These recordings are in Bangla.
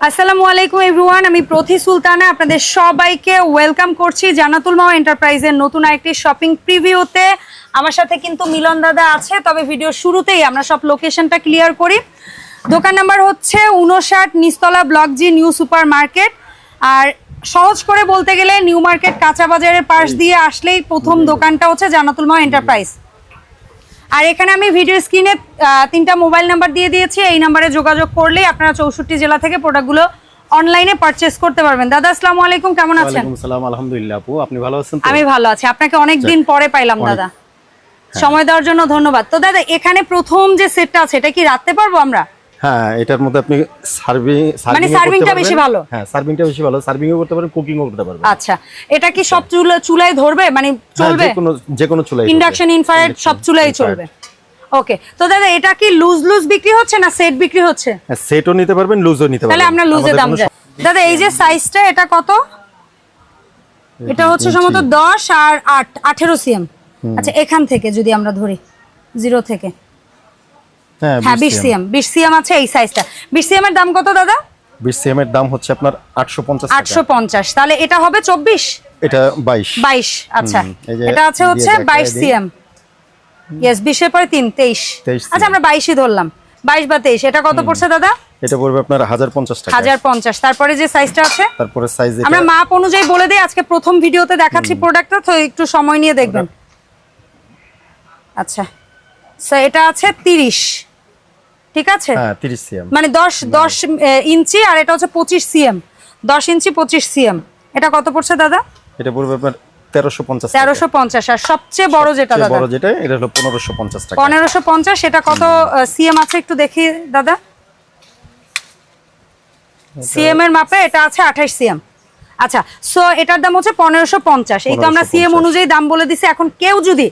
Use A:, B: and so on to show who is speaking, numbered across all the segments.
A: আসসালামু আলাইকুম এভরিওয়ান আমি প্রতি সুলতানা আপনাদের সবাইকে ওয়েলকাম করছি জানাতুল মাও এন্টারপ্রাইজের নতুন আরেকটি শপিং প্রিভিউতে। আমার সাথে কিন্তু মিলন দাদা আছে তবে ভিডিও শুরুতেই আমরা সব লোকেশনটা ক্লিয়ার করি। দোকান নাম্বার হচ্ছে উনষাট নিস্তলা block G new super market. আর সহজ করে বলতে গেলে নিউ মার্কেট কাঁচা বাজারের পাশ দিয়ে আসলেই প্রথম দোকানটা হচ্ছে জানাতুল মাও এন্টারপ্রাইজ। আর এখানে আমি ভিডিও স্ক্রিনে তিনটা মোবাইল নাম্বার দিয়ে দিয়েছি। এই নাম্বারে যোগাযোগ করলেই আপনারা চৌষট্টি জেলা থেকে প্রোডাক্টগুলো অনলাইনে পারচেস করতে পারবেন। দাদা আসসালামু আলাইকুম কেমন আছেন?
B: ওয়ালাইকুম সালাম আলহামদুলিল্লাহ আপু। আপনি ভালো আছেন তো?
A: আমি ভালো আছি। আপনাকে অনেক দিন পরে পাইলাম দাদা। সময় দেওয়ার জন্য ধন্যবাদ। তো দাদা এখানে প্রথম যে সেটটা আছে এটা কি রাখতে পারব আমরা?
B: হ্যাঁ এটার মধ্যে আপনি সার্ভিং
A: মানে সার্ভিংটা বেশি ভালো?
B: হ্যাঁ সার্ভিংটা বেশি ভালো। সার্ভিংও করতে পারেন কুকিংও করতে পারবেন।
A: আচ্ছা এটা কি সব চুলা চুলায় ধরবে? মানে
B: হ্যাঁ,
A: চলবে?
B: যে কোনো যে কোনো চুলাই
A: ইন্ডাকশন ইনফ্রারেড সব চুলাই চলবে। ওকে তো দাদা এটা কি লুজ লুজ বিক্রি হচ্ছে না সেট বিক্রি হচ্ছে?
B: হ্যাঁ সেটও নিতে পারবেন লুজও নিতে পারবেন।
A: তাহলে আমরা লুজে দাম যাই দাদা এই যে সাইজটা এটা কত? এটা হচ্ছে সম্ভবত দশ আর আট আঠেরো সিএম আচ্ছা এখান থেকে যদি আমরা ধরি জিরো থেকে।
B: হ্যাঁ
A: হ্যাঁ বিশ সিএম। বিশ সিএম। আছে এই সাইজটা। বিশ সিএম এর দাম কত দাদা?
B: সিএম এর দাম হচ্ছে আপনার আটশো পঞ্চাশ
A: আটশো পঞ্চাশ। তাহলে এটা হবে চব্বিশ?
B: এটা বাইশ।
A: বাইশ আচ্ছা। এটা আছে হচ্ছে
B: দেখায়
A: বাইশ
B: দিই।
A: সিএম। ইয়েস বিশের পরে তিন তেইশ।
B: 23
A: আচ্ছা আমরা বাইশই ধরলাম। বাইশ বা তেইশ এটা কত পড়ছে দাদা?
B: এটা পড়বে আপনার টাকা।
A: তারপরে যে সাইজটা আছে?
B: তারপরে সাইজ
A: আমরা মাপ অনুযায়ী বলে দিই আজকে প্রথম ভিডিওতে দেখাচ্ছি প্রোডাক্টটা তো একটু সময় নিয়ে দেখবেন। আচ্ছা। সো এটা আছে তিরিশ। ঠিক আছে?
B: হ্যাঁ
A: মানে দশ দশ ইঞ্চি আর এটা হচ্ছে পঁচিশ সিএম। দশ ইঞ্চি পঁচিশ সিএম। এটা কত পড়ছে দাদা?
B: এটা পড়বে আপনার তেরোশো পঞ্চাশ
A: তেরোশো পঞ্চাশ। আর সবচেয়ে বড় যেটা
B: বড় যেটা এটা হলো পনেরোশো পঞ্চাশ টাকা।
A: পনেরোশো পঞ্চাশ এটা কত সিএম আছে একটু দেখি দাদা? সিএম এর মাপে এটা আছে আঠাশ সিএম। আচ্ছা সো এটার দাম হচ্ছে পনেরোশো পঞ্চাশ। এই তো আমরা সিএম অনুযায়ী দাম বলে দিছি। এখন কেউ যদি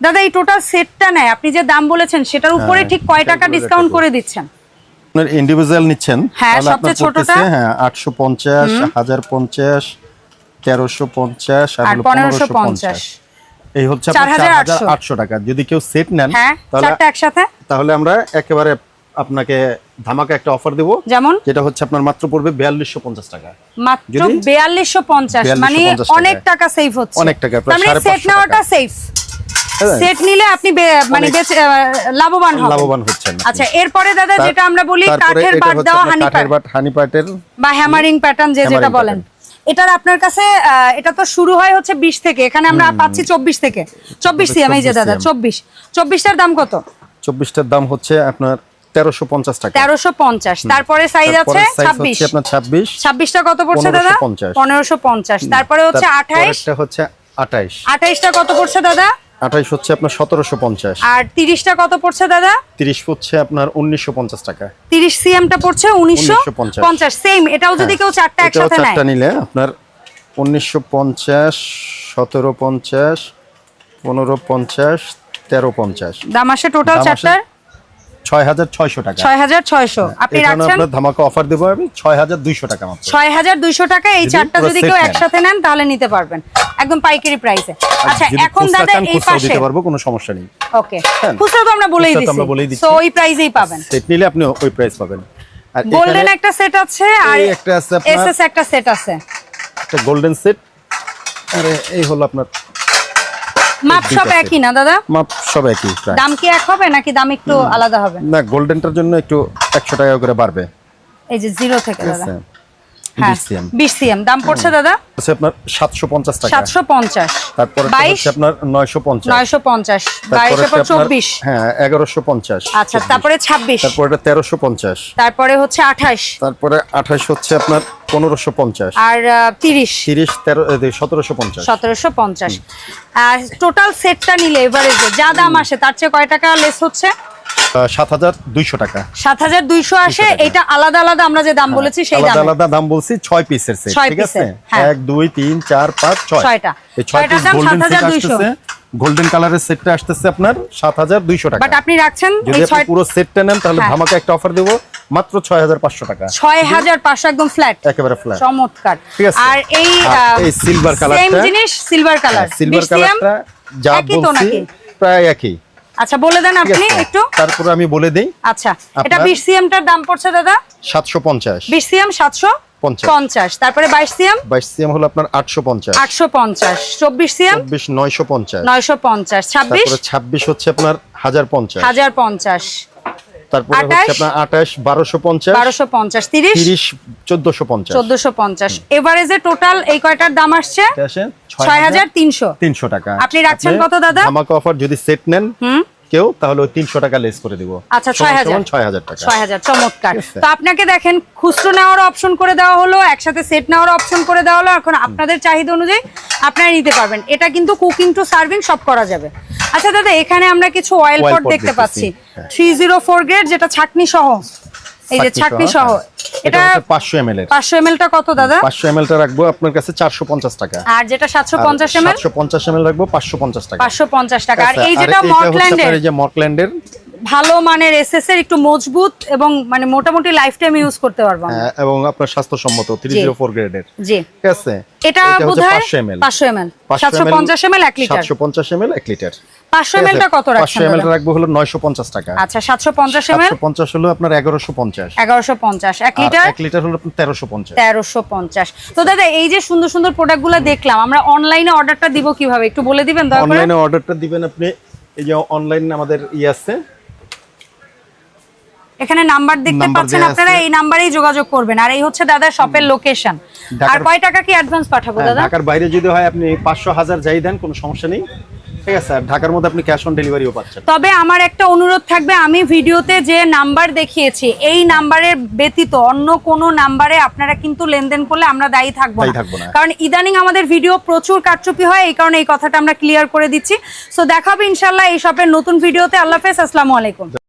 A: দাদা এই টোটাল সেটটা নেয়। আপনি যে দাম বলেছেন সেটার উপরে
B: হ্যাঁ,
A: ঠিক কয় টাকা ডিসকাউন্ট করে দিচ্ছেন?
B: আপনার ইন্ডিভিজুয়াল নিচ্ছেন।
A: হ্যাঁ, সবচেয়ে ছোটটা?
B: হ্যাঁ আটশো পঞ্চাশ হাজার পঞ্চাশ তেরোশো পঞ্চাশ আর
A: আর
B: হলো
A: পনেরোশো
B: 1550 এই হচ্ছে
A: 4800
B: আটশো। টাকা। যদি কেউ সেট নেন
A: হ্যাঁ
B: তাহলে
A: চারটা একসাথে?
B: তাহলে আমরা একেবারে আপনাকে ধামাকা একটা অফার দেবো।
A: যেমন?
B: যেটা হচ্ছে আপনার মাত্র পড়বে বিয়াল্লিশশো পঞ্চাশ টাকা।
A: মাত্র
B: যদি-
A: বিয়াল্লিশশো পঞ্চাশ
B: 4250
A: মানে অনেক টাকা সেভ হচ্ছে।
B: অনেক টাকা, প্রায়
A: মানে
B: 550
A: সেট নেওয়াটা। সেফ
B: হ্যাঁ।
A: সেট নিলে আপনি মানে লাভবান হবেন।
B: লাভবান হচ্ছেন
A: আচ্ছা এরপরে দাদা যেটা আমরা বলি কাঠের
B: এটা
A: বাট দেওয়া হানি
B: কাঠের বাট হানি
A: বা হ্যামারিং প্যাটার্ন যে যেটা বলেন। এটার আপনার কাছে এটা তো শুরু হয় হচ্ছে বিশ থেকে। এখানে আমরা পাচ্ছি চব্বিশ থেকে। চব্বিশ সিএম এই যে দাদা
B: CM
A: চব্বিশ। চব্বিশটার দাম কত?
B: চব্বিশটার দাম হচ্ছে আপনার তেরোশো পঞ্চাশ টাকা।
A: তেরোশো পঞ্চাশ। তারপরে সাইজ আছে
B: তারপরে size
A: ছাব্বিশ।
B: হচ্ছে আপনার ছাব্বিশ।
A: ছাব্বিশটা কত পড়ছে দাদা?
B: 1550
A: পনেরোশো পঞ্চাশ। তারপরে হচ্ছে আঠাইশ।
B: তারপরেরটা হচ্ছে আঠাইশ।
A: আঠাইশটা কত পড়ছে দাদা?
B: আঠাইশ হচ্ছে আপনার সতেরোশো পঞ্চাশ।
A: আর তিরিশটা কত পড়ছে দাদা?
B: তিরিশ হচ্ছে আপনার উনিশশো পঞ্চাশ টাকা।
A: তিরিশ সিএমটা পড়ছে উনিশশো
B: 1950
A: পঞ্চাশ। সেম এটাও যদি কেউ চারটা একসাথে নেয়।
B: চারটা নিলে আপনার উনিশশো পঞ্চাশ সতেরো পঞ্চাশ পনেরো পঞ্চাশ তেরো পঞ্চাশ।
A: দাম আসে টোটাল চারটার?
B: ছয় হাজার ছয়শো টাকা।
A: ছয় হাজার ছয়শো। আপনি রাখছেন?
B: আপনার ধামাকা অফার দেবো আমি ছয় হাজার দুইশো টাকা মাত্র।
A: ছয় হাজার দুইশো টাকা এই চারটা যদি কেউ একসাথে নেন তাহলে নিতে পারবেন। একদম পাইকারি প্রাইসে আচ্ছা এখন
B: খুচরা
A: দাদা এই পাশে
B: দিতে পারব কোনো সমস্যা নেই।
A: ওকে
B: হ্যাঁ।
A: খুচরা তো আমরা বলেই দিচ্ছি
B: আমরা বলেই দিচ্ছি।
A: তো ওই প্রাইসেই পাবেন।
B: সেট নিলে আপনি ওই প্রাইস পাবেন। আর
A: গোল্ডেন একটা সেট আছে আর
B: একটা আছে আপনার-
A: এসএস একটা সেট আছে।
B: একটা গোল্ডেন সেট আরে এই হলো আপনার
A: মাপ সব একই না দাদা?
B: মাপ সব একই
A: দাম কি এক হবে নাকি দাম একটু আলাদা হবে?
B: না গোল্ডেনটার জন্য একটু একশো টাকা করে বাড়বে।
A: এই যে জিরো থেকে দাদা। হ্যাঁ
B: 20 cm
A: বিশ সিএম। দাম পড়ছে দাদা?
B: হচ্ছে আপনার সাতশো পঞ্চাশ টাকা।
A: সাতশো পঞ্চাশ।
B: তারপরে
A: বাইশ?
B: হচ্ছে আপনার নয়শো পঞ্চাশ।
A: নয়শো পঞ্চাশ।
B: তারপরে
A: বাইশের পর
B: হচ্ছে আপনার-
A: চব্বিশ।
B: হ্যাঁ এগারোশো পঞ্চাশ।
A: আচ্ছা তারপরে ছাব্বিশ।
B: তারপরে এটা তেরোশো পঞ্চাশ।
A: তারপরে হচ্ছে আঠাশ।
B: তারপরে আঠাশ হচ্ছে আপনার পনেরোশো পঞ্চাশ।
A: আর তিরিশ।
B: তিরিশ তেরো সতেরোশো পঞ্চাশ।
A: সতেরোশো পঞ্চাশ। আর টোটাল সেটটা নিলে এভারেজে যা দাম আসে তার চেয়ে কয় টাকা লেস হচ্ছে?
B: সাত হাজার দুইশো টাকা।
A: সাত হাজার দুইশো আসে এটা আলাদা আলাদা আমরা যে দাম বলেছি সেই
B: আলাদা আলাদা দাম বলছি ছয় পিসের সেট ঠিক আছে?
A: হ্যাঁ।
B: এক দুই তিন চার পাঁচ ছয়।
A: ছয়টা।
B: এই ছয় পিস গোল্ডেন সেট আসতেছে গোল্ডেন কালারের সেটটা আসতেছে আপনার সাত হাজার দুইশো টাকা।
A: বাট আপনি রাখছেন
B: যদি
A: এই
B: আপনি পুরো সেটটা নেন তাহলে
A: হ্যাঁ।
B: ধামাকা একটা অফার দেবো মাত্র ছয় হাজার পাঁচশো টাকা।
A: ছয় হাজার পাঁচশো একদম ফ্ল্যাট
B: একেবারে ফ্ল্যাট
A: চমৎকার।
B: ঠিক আছে।
A: আর এই
B: silver
A: সেম জিনিস সিলভার কালার
B: সিলভার কালারটা যা বলছি? প্রায় একই।
A: আচ্ছা বলে দেন আপনি? একটু।
B: তারপরে আমি বলে দিই।
A: আচ্ছা এটা
B: 20
A: সিএম টার দাম পড়ছে দাদা?
B: সাতশো পঞ্চাশ।
A: বিশ সিএম সাতশো
B: পঞ্চাশ।
A: পঞ্চাশ। তারপরে বাইশ সিএম?
B: বাইশ সিএম হলো আপনার আটশো পঞ্চাশ।
A: আটশো পঞ্চাশ। চব্বিশ সিএম?
B: চব্বিশ নয়শো পঞ্চাশ।
A: নয়শো পঞ্চাশ। ছাব্বিশ?
B: তারপরে ছাব্বিশ হচ্ছে আপনার হাজার পঞ্চাশ।
A: হাজার পঞ্চাশ।
B: তারপরে হচ্ছে আপনার আঠাশ বারোশো পঞ্চাশ
A: বারোশো পঞ্চাশ তিরিশ
B: তিরিশ চোদ্দশো পঞ্চাশ।
A: চোদ্দশো পঞ্চাশ। এভারেজে টোটাল এই কয়টার দাম আসছে?
B: আসে
A: ছয় হাজার তিনশো।
B: তিনশো টাকা।
A: আপনি রাখছেন কত দাদা?
B: আমাকে অফার যদি সেট নেন
A: হুম।
B: কেউ তাহলে ওই তিনশো টাকা লেস করে দিব।
A: আচ্ছা, ছয়
B: হাজার। ছয় হাজার টাকা।
A: ছয় হাজার চমৎকার। তো আপনাকে দেখেন খুচরো নেওয়ার অপশন করে দেওয়া হলো একসাথে সেট নেওয়ার অপশন করে দেওয়া হলো এখন আপনাদের চাহিদা অনুযায়ী আপনারা নিতে পারবেন। এটা কিন্তু কুকিং টু সার্ভিং সব করা যাবে। আচ্ছা দাদা এখানে আমরা কিছু অয়েল পট দেখতে পাচ্ছি। থ্রি জিরো ফোর গ্রেড যেটা ছাকনি সহ। এই যে ছাকনি সহ
B: এটা
A: এটা
B: পাঁচশো এর।
A: পাঁচশো এম টা কত দাদা?
B: পাঁচশো এম টা রাখব আপনার কাছে চারশো পঞ্চাশ টাকা।
A: আর যেটা সাতশো পঞ্চাশ এম এল
B: সাতশো পঞ্চাশ এম এল রাখব পাঁচশো পঞ্চাশ টাকা।
A: পাঁচশো পঞ্চাশ টাকা। আর
B: আচ্ছা,
A: এই যেটা
B: আপনার এই যে মর্কল্যান্ডের
A: ভালো মানের এসএস এর একটু মজবুত এবং মানে মোটামুটি লাইফ টাইম ইউজ করতে পারব
B: হ্যাঁ, এবং আপনার স্বাস্থ্যসম্মত থ্রি
A: জি।
B: জিরো ফোর গ্রেডের
A: জি।
B: ঠিক আছে?
A: এটা বোধহয়
B: পাঁচশো এম এল
A: পাঁচশো এম এল সাতশো পঞ্চাশ এম এক লিটার।
B: সাতশো পঞ্চাশ এম এল এক লিটার।
A: পাঁচশো এম টা কত রাখছেন
B: এম এল
A: দাদা?
B: রাখব হলো নয়শো পঞ্চাশ টাকা।
A: আচ্ছা
B: হলো আপনার
A: লিটার?
B: হলো
A: তো দাদা এই যে সুন্দর সুন্দর দেখলাম আমরা অনলাইনে অর্ডারটা দিব কীভাবে? একটু বলে দিবেন দয়া করে।
B: অনলাইনে অর্ডারটা দিবেন আপনি এই যে অনলাইন আমাদের ই আছে।
A: এখানে নাম্বার দেখতে পাচ্ছেন আপনারা এই নাম্বারেই যোগাযোগ করবেন। আর এই হচ্ছে দাদার শপের লোকেশন আর কয় টাকা কি অ্যাডভান্স পাঠাবো
B: হ্যাঁ,
A: দাদা?
B: ঢাকার বাইরে যদি হয় আপনি পাঁচশো হাজার যাই দেন কোনো সমস্যা নেই। ঠিক আছে ঢাকার মধ্যে আপনি ক্যাশ অন ডেলিভারিও পাচ্ছেন।
A: তবে আমার একটা অনুরোধ থাকবে আমি ভিডিওতে যে নাম্বার দেখিয়েছি এই নাম্বারের ব্যতীত অন্য কোনো নাম্বারে আপনারা কিন্তু লেনদেন করলে আমরা দায়ী
B: থাকব না।
A: কারণ ইদানিং আমাদের ভিডিও প্রচুর কারচুপি হয় এই কারণে এই কথাটা আমরা ক্লিয়ার করে দিচ্ছি। সো দেখাবে ইনশাল্লাহ এই শপের নতুন ভিডিওতে। আল্লাহ হাফেজ আসসালামু আলাইকুম।